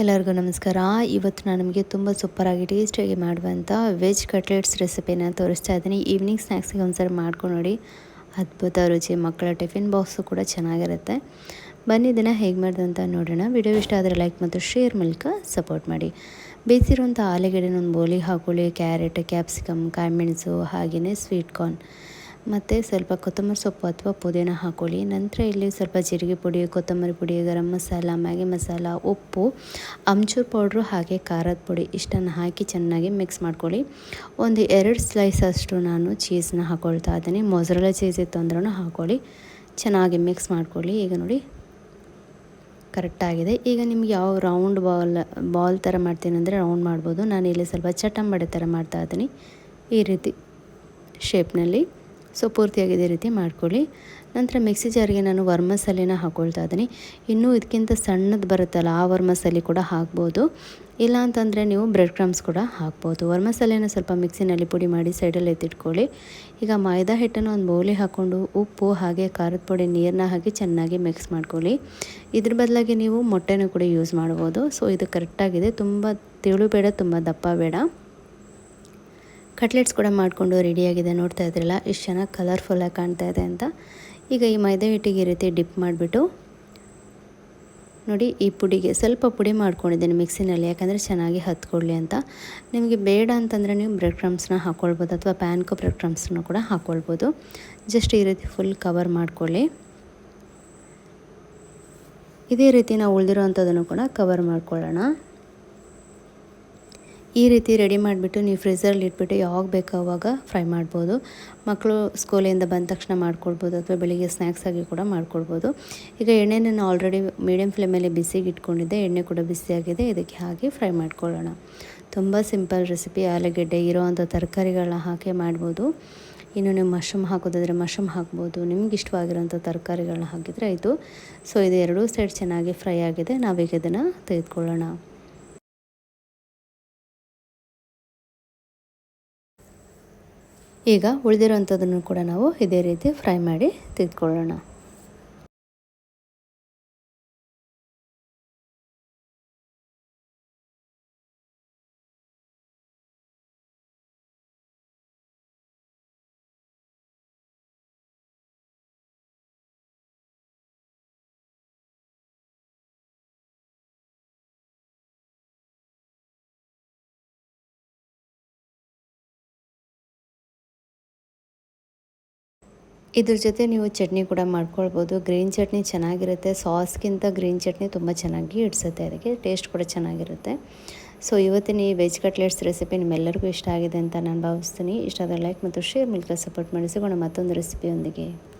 ಎಲ್ಲರಿಗೂ ನಮಸ್ಕಾರ. ಇವತ್ತು ನಾನು ನಿಮಗೆ ತುಂಬ ಸೂಪರಾಗಿ ಟೇಸ್ಟಿಯಾಗಿ ಮಾಡುವಂಥ ವೆಜ್ ಕಟ್ಲೆಟ್ಸ್ ರೆಸಿಪಿನ ತೋರಿಸ್ತಾ ಇದ್ದೀನಿ. ಈವ್ನಿಂಗ್ ಸ್ನ್ಯಾಕ್ಸಿಗೆ ಒಂದ್ಸರಿ ಮಾಡ್ಕೊಂಡು ನೋಡಿ. ಅದ್ಭುತ ರುಚಿ, ಮಕ್ಕಳ ಟಿಫಿನ್ ಬಾಕ್ಸು ಕೂಡ ಚೆನ್ನಾಗಿರುತ್ತೆ. ಬನ್ನಿ, ಇದನ್ನು ಹೇಗೆ ಅಂತ ನೋಡೋಣ. ವಿಡಿಯೋ ಇಷ್ಟ ಆದರೆ ಲೈಕ್ ಮತ್ತು ಶೇರ್ ಮೂಲಕ ಸಪೋರ್ಟ್ ಮಾಡಿ. ಬೇಯಿಸಿರುವಂಥ ಆಲೂಗೆಡ್ಡೆನ ಒಂದು ಬೋಲಿ ಹಾಕೊಳ್ಳಿ. ಕ್ಯಾರೆಟ್ ಕ್ಯಾಪ್ಸಿಕಮ್ ಕಾಯಿಮೆಣಸು ಹಾಗೆಯೇ ಸ್ವೀಟ್ ಕಾರ್ನ್ ಮತ್ತು ಸ್ವಲ್ಪ ಕೊತ್ತಂಬರಿ ಸೊಪ್ಪು ಅಥವಾ ಪುದೀನ ಹಾಕ್ಕೊಳ್ಳಿ ನಂತರ ಇಲ್ಲಿ ಸ್ವಲ್ಪ ಜೀರಿಗೆ ಪುಡಿ, ಕೊತ್ತಂಬರಿ ಪುಡಿ, ಗರಂ ಮಸಾಲ, ಮ್ಯಾಗಿ ಮಸಾಲ, ಉಪ್ಪು, ಅಮ್ಚೂರ್ ಪೌಡ್ರು ಹಾಗೆ ಖಾರದ ಪುಡಿ ಇಷ್ಟನ್ನು ಹಾಕಿ ಚೆನ್ನಾಗಿ ಮಿಕ್ಸ್ ಮಾಡ್ಕೊಳ್ಳಿ. ಒಂದು ಎರಡು ಸ್ಲೈಸ್ ಅಷ್ಟು ನಾನು ಚೀಸ್ನ ಹಾಕ್ಕೊಳ್ತಾ ಇದ್ದೀನಿ. ಮೊಸರಲ್ಲ ಚೀಸ್ ಇತ್ತು ಅಂದ್ರೂ ಹಾಕ್ಕೊಳ್ಳಿ ಚೆನ್ನಾಗಿ ಮಿಕ್ಸ್ ಮಾಡ್ಕೊಳ್ಳಿ. ಈಗ ನೋಡಿ ಕರೆಕ್ಟಾಗಿದೆ ಈಗ ನಿಮ್ಗೆ ಯಾವ ರೌಂಡ್ ಬಾಲ್ ಬಾಲ್ ಥರ ಮಾಡ್ತೀನಿ ಅಂದರೆ ರೌಂಡ್ ಮಾಡ್ಬೋದು. ನಾನು ಇಲ್ಲಿ ಸ್ವಲ್ಪ ಚಟಂಬಡೆ ಥರ ಮಾಡ್ತಾ ಇದ್ದೀನಿ. ಈ ರೀತಿ ಶೇಪ್ನಲ್ಲಿ ಸೊ ಪೂರ್ತಿಯಾಗಿ ಇದೇ ರೀತಿ ಮಾಡ್ಕೊಳ್ಳಿ. ನಂತರ ಮಿಕ್ಸಿ ಜಾರಿಗೆ ನಾನು ವರ್ಮಸಲಿನ ಹಾಕ್ಕೊಳ್ತಾ ಇದ್ದೀನಿ. ಇನ್ನೂ ಇದಕ್ಕಿಂತ ಸಣ್ಣದು ಬರುತ್ತಲ್ಲ, ಆ ವರ್ಮಸಲಿ ಕೂಡ ಹಾಕ್ಬೋದು. ಇಲ್ಲ ಅಂತಂದರೆ ನೀವು ಬ್ರೆಡ್ ಕ್ರಮ್ಸ್ ಕೂಡ ಹಾಕ್ಬೋದು. ವರ್ಮಸಾಲೆನ ಸ್ವಲ್ಪ ಮಿಕ್ಸಿನಲ್ಲಿ ಪುಡಿ ಮಾಡಿ ಸೈಡಲ್ಲಿ ಎತ್ತಿಟ್ಕೊಳ್ಳಿ. ಈಗ ಮೈದಾ ಹಿಟ್ಟನ್ನು ಒಂದು ಬೌಲಿ ಹಾಕ್ಕೊಂಡು ಉಪ್ಪು, ಹಾಗೆ ಖಾರದ ಪುಡಿ, ನೀರನ್ನ ಹಾಕಿ ಚೆನ್ನಾಗಿ ಮಿಕ್ಸ್ ಮಾಡ್ಕೊಳ್ಳಿ. ಇದ್ರ ಬದಲಾಗಿ ನೀವು ಮೊಟ್ಟೆನೂ ಕೂಡ ಯೂಸ್ ಮಾಡ್ಬೋದು. ಸೊ ಇದು ಕರೆಕ್ಟಾಗಿದೆ ತುಂಬ ತಿಳು ಬೇಡ ತುಂಬ ದಪ್ಪ ಬೇಡ. ಕಟ್ಲೆಟ್ಸ್ ಕೂಡ ಮಾಡಿಕೊಂಡು ರೆಡಿಯಾಗಿದೆ ನೋಡ್ತಾ ಇದ್ರಲ್ಲ ಇಷ್ಟು ಚೆನ್ನಾಗಿ ಕಲರ್ಫುಲ್ಲಾಗಿ ಕಾಣ್ತಾ ಇದೆ ಅಂತ. ಈಗ ಈ ಮೈದಾ ಹಿಟ್ಟಿಗೆ ಈ ರೀತಿ ಡಿಪ್ ಮಾಡಿಬಿಟ್ಟು, ನೋಡಿ ಈ ಪುಡಿಗೆ ಸ್ವಲ್ಪ ಪುಡಿ ಮಾಡ್ಕೊಂಡಿದ್ದೀನಿ ಮಿಕ್ಸಿನಲ್ಲಿ ಯಾಕಂದರೆ ಚೆನ್ನಾಗಿ ಹತ್ಕೊಳ್ಳಿ ಅಂತ. ನಿಮಗೆ ಬೇಡ ಅಂತಂದರೆ ನೀವು ಬ್ರೆಡ್ ಕ್ರಮ್ಸ್ನ ಹಾಕ್ಕೊಳ್ಬೋದು ಅಥವಾ ಪ್ಯಾನ್ಕೋ ಬ್ರೆಡ್ ಕ್ರಮ್ಸ್ನ ಕೂಡ ಹಾಕ್ಕೊಳ್ಬೋದು ಜಸ್ಟ್ ಈ ರೀತಿ ಫುಲ್ ಕವರ್ ಮಾಡ್ಕೊಳ್ಳಿ. ಇದೇ ರೀತಿ ನಾವು ಉಳಿದಿರೋ ಅಂಥದ್ದನ್ನು ಕೂಡ ಕವರ್ ಮಾಡ್ಕೊಳ್ಳೋಣ. ಈ ರೀತಿ ರೆಡಿ ಮಾಡಿಬಿಟ್ಟು ನೀವು ಫ್ರೀಝರಲ್ಲಿ ಇಟ್ಬಿಟ್ಟು ಯಾವಾಗ ಬೇಕೋ ಅವಾಗ ಫ್ರೈ ಮಾಡ್ಬೋದು. ಮಕ್ಕಳು ಸ್ಕೂಲಿಂದ ಬಂದ ತಕ್ಷಣ ಮಾಡ್ಕೊಳ್ಬೋದು ಅಥವಾ ಬೆಳಿಗ್ಗೆ ಸ್ನ್ಯಾಕ್ಸ್ ಆಗಿ ಕೂಡ ಮಾಡ್ಕೊಳ್ಬೋದು ಈಗ ಎಣ್ಣೆ ನಾನು ಆಲ್ರೆಡಿ ಮೀಡಿಯಮ್ ಫ್ಲೇಮಲ್ಲಿ ಬಿಸಿಗೆ ಇಟ್ಕೊಂಡಿದ್ದೆ, ಎಣ್ಣೆ ಕೂಡ ಬಿಸಿಯಾಗಿದೆ, ಇದಕ್ಕೆ ಹಾಕಿ ಫ್ರೈ ಮಾಡ್ಕೊಳ್ಳೋಣ. ತುಂಬ ಸಿಂಪಲ್ ರೆಸಿಪಿ ಆಲೂಗೆಡ್ಡೆ ಇರೋವಂಥ ತರಕಾರಿಗಳನ್ನ ಹಾಕಿ ಮಾಡ್ಬೋದು. ಇನ್ನು ನೀವು ಮಶ್ರೂಮ್ ಹಾಕೋದಾದರೆ ಮಶ್ರೂಮ್ ಹಾಕ್ಬೋದು. ನಿಮ್ಗೆ ಇಷ್ಟವಾಗಿರೋಂಥ ತರಕಾರಿಗಳನ್ನ ಹಾಕಿದರೆ ಆಯಿತು. ಸೊ ಇದು ಎರಡೂ ಸೈಡ್ ಚೆನ್ನಾಗಿ ಫ್ರೈ ಆಗಿದೆ. ನಾವೀಗ ಇದನ್ನು ತೆಗೆದುಕೊಳ್ಳೋಣ. ಈಗ ಉಳಿದಿರೋಂಥದ್ದನ್ನು ಕೂಡ ನಾವು ಇದೇ ರೀತಿ ಫ್ರೈ ಮಾಡಿ ತೆಗೆದುಕೊಳ್ಳೋಣ. ಇದ್ರ ಜೊತೆ ನೀವು ಚಟ್ನಿ ಕೂಡ ಮಾಡ್ಕೊಳ್ಬೋದು. ಗ್ರೀನ್ ಚಟ್ನಿ ಚೆನ್ನಾಗಿರುತ್ತೆ. ಸಾಸ್ಗಿಂತ ಗ್ರೀನ್ ಚಟ್ನಿ ತುಂಬ ಚೆನ್ನಾಗಿ ಇಡ್ಸುತ್ತೆ. ಅದಕ್ಕೆ ಟೇಸ್ಟ್ ಕೂಡ ಚೆನ್ನಾಗಿರುತ್ತೆ. ಸೊ, ಇವತ್ತಿನ ಈ ವೆಜ್ ಕಟ್ಲೆಟ್ಸ್ ರೆಸಿಪಿ ನಿಮ್ಮೆಲ್ಲರಿಗೂ ಇಷ್ಟ ಆಗಿದೆ ಅಂತ ನಾನು ಭಾವಿಸ್ತೀನಿ. ಇಷ್ಟ ಆದರೆ ಲೈಕ್ ಮತ್ತು ಶೇರ್ ಮೂಲಕ ಸಪೋರ್ಟ್ ಮಾಡಿಸಿಕೊಂಡು ಮತ್ತೊಂದು ರೆಸಿಪಿಯೊಂದಿಗೆ.